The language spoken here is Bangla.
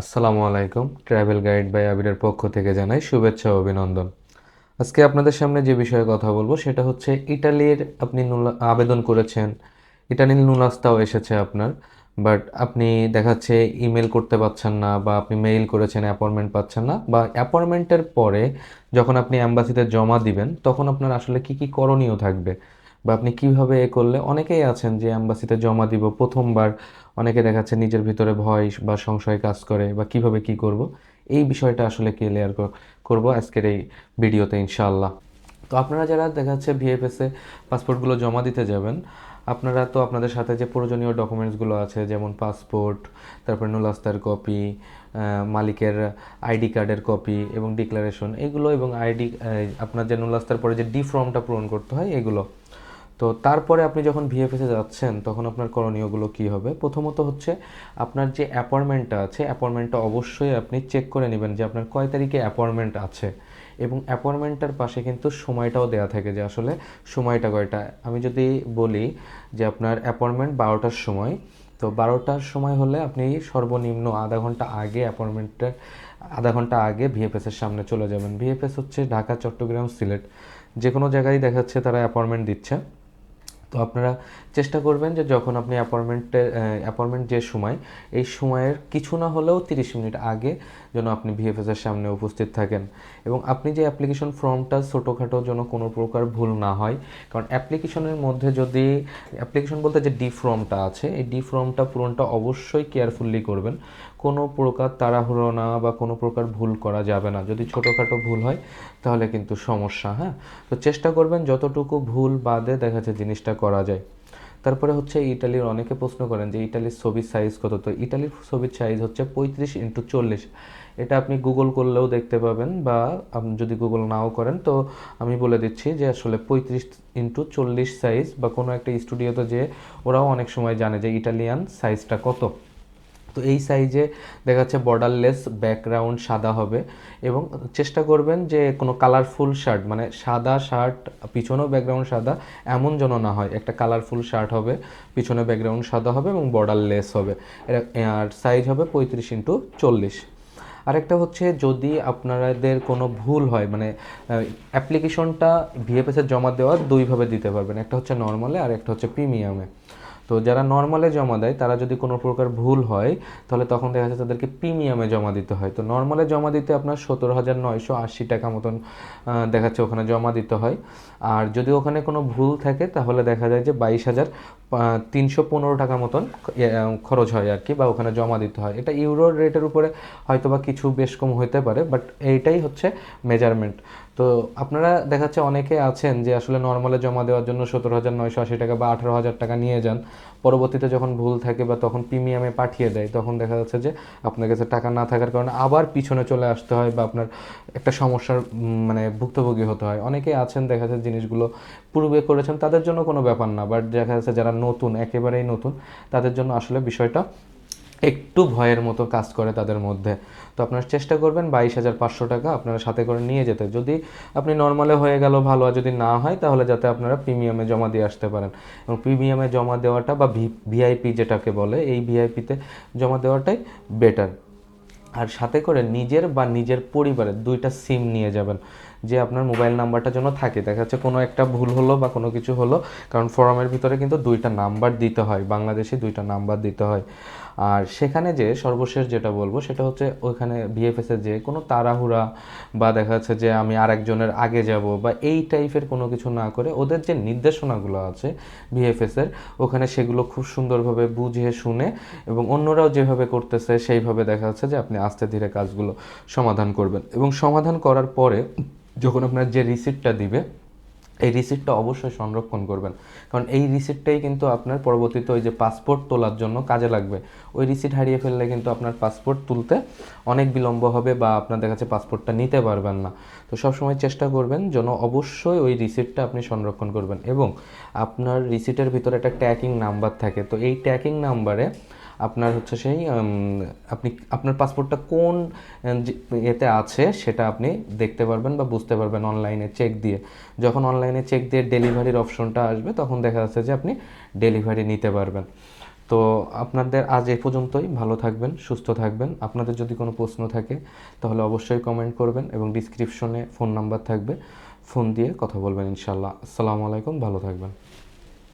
আসসালামু আলাইকুম, ট্রাভেল গাইড বাই আবিরের পক্ষ থেকে জানাই শুভেচ্ছা ও অভিনন্দন। আজকে আপনাদের সামনে যে বিষয়ে কথা বলব সেটা হচ্ছে ইটালির আপনি আবেদন করেছেন, ইটালির নুলাস্তাও এসেছে আপনার, বাট আপনি দেখাচ্ছে ইমেল করতে পারছেন না বা আপনি মেইল করেছেন, অ্যাপয়েন্টমেন্ট পাচ্ছেন না, বা অ্যাপয়েন্টমেন্টের পরে যখন আপনি অ্যাম্বাসিতে জমা দিবেন, তখন আপনার আসলে কি কি করণীয় থাকবে? বা আপনি কীভাবে এ করলে? অনেকেই আছেন যে অ্যাম্বাসিতে জমা দিব, প্রথমবার অনেকে দেখাচ্ছে নিজের ভিতরে ভয় বা সংশয় কাজ করে, বা কীভাবে কি করব? এই বিষয়টা আসলে ক্লিয়ার করব আজকের এই ভিডিওতে ইনশাআল্লাহ। তো আপনারা যারা দেখাচ্ছে ভিএফএসে পাসপোর্টগুলো জমা দিতে যাবেন, আপনারা তো আপনাদের সাথে যে প্রয়োজনীয় ডকুমেন্টসগুলো আছে, যেমন পাসপোর্ট তারপর নুলাস্তার কপি মালিকের আইডি কার্ডের কপি এবং ডিক্লারেশন এগুলো এবং আইডি আপনার যে নুলাস্তার পরে যে ডি ফর্মটা পূরণ করতে হয়, এগুলো। তো তারপরে আপনি যখন ভিএফএসে যাচ্ছেন, তখন আপনার করণীয়গুলো কী হবে? প্রথমত হচ্ছে আপনার যে অ্যাপয়েন্টমেন্টটা আছে, অ্যাপয়েন্টমেন্টটা অবশ্যই আপনি চেক করে নেবেন যে আপনার কয় তারিখে অ্যাপয়েন্টমেন্ট আছে। এবং অ্যাপয়েন্টমেন্টটার পাশে কিন্তু সময়টাও দেওয়া থাকে যে আসলে সময়টা কয়টা। আমি যদি বলি যে আপনার অ্যাপয়েন্টমেন্ট বারোটার সময়, তো বারোটার সময় হলে আপনি সর্বনিম্ন আধা ঘণ্টা আগে অ্যাপয়েন্টমেন্টের আধা ঘণ্টা আগে ভিএফএসের সামনে চলে যাবেন। ভিএফএস হচ্ছে ঢাকা চট্টগ্রাম সিলেট। যে কোনো জায়গায় দেখাচ্ছে তারা অ্যাপয়েন্টমেন্ট দিচ্ছে। তো আপনারা চেষ্টা করবেন যে যখন আপনি অ্যাপয়েন্টমেন্টের অ্যাপয়েন্টমেন্ট যে সময়, এই সময়ের কিছু না হলেও তিরিশ মিনিট আগে যেন আপনি ভিএফএসের সামনে উপস্থিত থাকেন। এবং আপনি যে অ্যাপ্লিকেশন ফর্মটা ছোটোখাটো যেন কোনো প্রকার ভুল না হয়, কারণ অ্যাপ্লিকেশনের মধ্যে যদি অ্যাপ্লিকেশন বলতে যে ডি ফর্মটা আছে, এই ডি ফর্মটা পূরণটা অবশ্যই কেয়ারফুলি করবেন। কোনো প্রকার তাড়াহুড়ো না বা কোনো প্রকার ভুল করা যাবে না। যদি ছোটোখাটো ভুল হয়, তাহলে কিন্তু সমস্যা হ্যাঁ? তো চেষ্টা করবেন যতটুকু ভুল বাদে দেখা যাচ্ছে জিনিসটা করা যায়। তারপরে হচ্ছে ইটালির অনেকে প্রশ্ন করেন যে, ইটালির ছবির সাইজ কত? তো ইটালির ছবির সাইজ হচ্ছে পঁয়ত্রিশ ইন্টু চল্লিশ। এটা আপনি গুগল করলেও দেখতে পাবেন বা আপনি যদি গুগল নাও করেন, তো আমি বলে দিচ্ছি যে, আসলে পঁয়ত্রিশ ইন্টু চল্লিশ সাইজ বা কোনো একটা স্টুডিওতে যে, ওরাও অনেক সময় জানে যে, ইটালিয়ান সাইজটা কত? তো এই সাইজে দেখা যাচ্ছে বর্ডারলেস ব্যাকগ্রাউন্ড সাদা হবে এবং চেষ্টা করবেন যে কোনো কালারফুল শার্ট মানে সাদা শার্ট পিছনেও ব্যাকগ্রাউন্ড সাদা, এমন যেন না হয়। একটা কালারফুল শার্ট হবে, পিছনে ব্যাকগ্রাউন্ড সাদা হবে এবং বর্ডারলেস হবে। আর সাইজ হবে পঁয়ত্রিশ ইন্টু চল্লিশ। আরেকটা হচ্ছে যদি আপনাদের কোনো ভুল হয় মানে অ্যাপ্লিকেশনটা ভিএফএসে জমা দেওয়া দুইভাবে দিতে পারবেন। একটা হচ্ছে নর্মালে আর একটা হচ্ছে প্রিমিয়ামে তো যারা নর্মালে জমা দেয়, তারা যদি কোনো প্রকার ভুল হয়, তাহলে তখন দেখা যাচ্ছে তাদেরকে প্রিমিয়ামে জমা দিতে হয়। তো নর্মালে জমা দিতে আপনার সতেরো হাজার নয়শো আশি টাকা মতন দেখাচ্ছে ওখানে জমা দিতে হয়। আর যদি ওখানে কোনো ভুল থাকে, তাহলে দেখা যায় যে বাইশ হাজার তিনশো পনেরো টাকা মতন খরচ হয় আর কি, বা ওখানে জমা দিতে হয়। এটা ইউরোর রেটের উপরে হয়তো বা কিছু বেশ কম হতে পারে বাট এইটাই হচ্ছে মেজারমেন্ট তো আপনারা দেখাচ্ছে অনেকে আছেন যে আসলে নর্মালে জমা দেওয়ার জন্য সতেরো হাজার নয়শো আশি টাকা বা আঠারো হাজার টাকা নিয়ে যান। পরবর্তীতে যখন ভুল থাকে বা তখন প্রিমিয়ামে পাঠিয়ে দেয়, তখন দেখা যাচ্ছে যে আপনার কাছে টাকা না থাকার কারণে আবার পিছনে চলে আসতে হয় বা আপনার একটা সমস্যার মানে ভুক্তভোগী হতে হয়। অনেকেই আছেন, দেখা যাচ্ছে জিনিসগুলো পূর্বে করেছেন, তাদের জন্য কোনো ব্যাপার না। বাট দেখা যাচ্ছে যারা নতুন, একেবারেই নতুন, তাদের জন্য আসলে বিষয়টা একটু ভয়ের মতো কাজ করে তাদের মধ্যে। তো আপনারা চেষ্টা করবেন বাইশ হাজার পাঁচশো টাকা আপনারা সাথে করে নিয়ে যেতে। যদি আপনি নর্মালে হয়ে গেল ভালো, আর যদি না হয়, তাহলে যাতে আপনারা প্রিমিয়ামে জমা দিয়ে আসতে পারেন। এবং প্রিমিয়ামে জমা দেওয়াটা বা ভিআইপি যেটাকে বলে, এই ভিআইপিতে জমা দেওয়াটাই বেটার আর সাথে করে নিজের বা নিজের পরিবারের দুইটা সিম নিয়ে যাবেন। যে আপনার মোবাইল নাম্বারটা যেন থাকে। দেখা যাচ্ছে কোনো একটা ভুল হলো বা কোনো কিছু হলো, কারণ ফর্মের ভিতরে কিন্তু দুইটা নাম্বার দিতে হয়, বাংলাদেশে দুইটা নাম্বার দিতে হয়। আর সেখানে যে সর্বশেষ যেটা বলব সেটা হচ্ছে ওইখানে ভিএফএসের যে কোনো তাড়াহুড়া বা দেখা যাচ্ছে যে আমি আরেকজনের আগে যাব বা এই টাইপের কোনো কিছু না করে ওদের যে নির্দেশনাগুলো আছে ভিএফএসের ওখানে সেগুলো খুব সুন্দরভাবে বুঝে শুনে এবং অন্যরাও যেভাবে করতেছে সেইভাবে দেখা যাচ্ছে যে আপনি আস্তে ধীরে কাজগুলো সমাধান করবেন। এবং সমাধান করার পরে যখন আপনার যে রিসিপ্টটা দিবে, এই রিসিপ্টটা অবশ্যই সংরক্ষণ করবেন। কারণ এই রিসিপ্টটাই কিন্তু আপনার পরবর্তীতে ওই যে পাসপোর্ট তোলার জন্য কাজে লাগবে। ওই রিসিপ্ট হারিয়ে ফেললে কিন্তু আপনার পাসপোর্ট তুলতে অনেক বিলম্ব হবে বা আপনার দেখা যাচ্ছে পাসপোর্টটা নিতে পারবেন না। তো সবসময় চেষ্টা করবেন যেন অবশ্যই ওই রিসিপ্টটা আপনি সংরক্ষণ করবেন এবং আপনার রিসিপ্টের ভিতরে একটা ট্র্যাকিং নাম্বার থাকে। তো এই ট্র্যাকিং নাম্বারে আপনার হচ্ছে সেই আপনি, আপনার পাসপোর্টটা কোন এতে আছে সেটা আপনি দেখতে পারবেন বা বুঝতে পারবেন অনলাইনে চেক দিয়ে। যখন অনলাইনে চেক দিয়ে ডেলিভারির অপশনটা আসবে, তখন দেখা যাচ্ছে যে আপনি ডেলিভারি নিতে পারবেন। তো আপনাদের আজ এ পর্যন্তই। ভালো থাকবেন, সুস্থ থাকবেন। আপনাদের যদি কোনো প্রশ্ন থাকে, তাহলে অবশ্যই কমেন্ট করবেন এবং ডিসক্রিপশনে ফোন নাম্বার থাকবে। ফোন দিয়ে কথা বলবেন ইনশাল্লাহ আসসালামু আলাইকুম, ভালো থাকবেন।